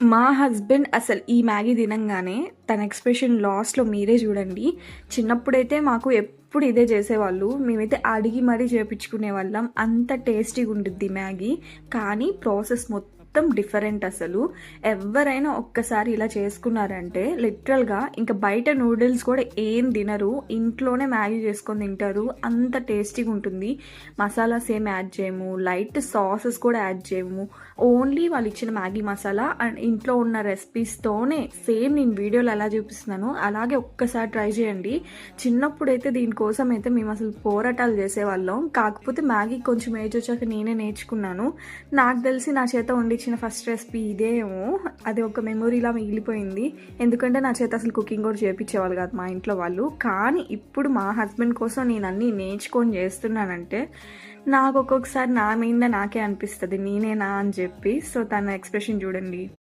మా హస్బెండ్ అసలు ఈ మ్యాగీ తినంగానే తన ఎక్స్ప్రెషన్ లాస్ట్లో మీరే చూడండి. చిన్నప్పుడైతే మాకు ఎప్పుడు ఇదే చేసేవాళ్ళు. మేమైతే అడిగి మరీ చేపించుకునే వాళ్ళం. అంత టేస్టీగా ఉంటుంది మ్యాగీ. కానీ ప్రాసెస్ మొత్తం డిఫరెంట్ అసలు. ఎవరైనా ఒక్కసారి ఇలా చేసుకున్నారంటే లిటరల్గా ఇంకా బయట నూడిల్స్ కూడా ఏం తినరు. ఇంట్లోనే మ్యాగీ చేసుకొని తింటారు. అంత టేస్టీగా ఉంటుంది. మసాలాస్ ఏం యాడ్ చేయము. లైట్ సాసెస్ కూడా యాడ్ చేయము. ఓన్లీ వాళ్ళు ఇచ్చిన మ్యాగీ మసాలా అండ్ ఇంట్లో ఉన్న రెసిపీస్తోనే సేమ్ నేను వీడియోలో ఎలా చూపిస్తున్నాను. అలాగే ఒక్కసారి ట్రై చేయండి. చిన్నప్పుడైతే దీనికోసం అయితే మేము అసలు పోరాటాలు చేసేవాళ్ళం. కాకపోతే మ్యాగీ కొంచెం ఏజ్ వచ్చాక నేనే నేర్చుకున్నాను. నాకు తెలిసి నా చేత వండించిన ఫస్ట్ రెసిపీ ఇదేమో. అది ఒక మెమొరీలా మిగిలిపోయింది. ఎందుకంటే నా చేత అసలు కుకింగ్ కూడా చేయించేవాళ్ళు కాదు మా ఇంట్లో వాళ్ళు. కానీ ఇప్పుడు మా హస్బెండ్ కోసం నేను అన్నీ నేర్చుకొని చేస్తున్నానంటే నాకు ఒక్కొక్కసారి నా మీద నాకే అనిపిస్తుంది. నేనేనా అని చెప్పి. సో తన ఎక్స్ప్రెషన్ చూడండి.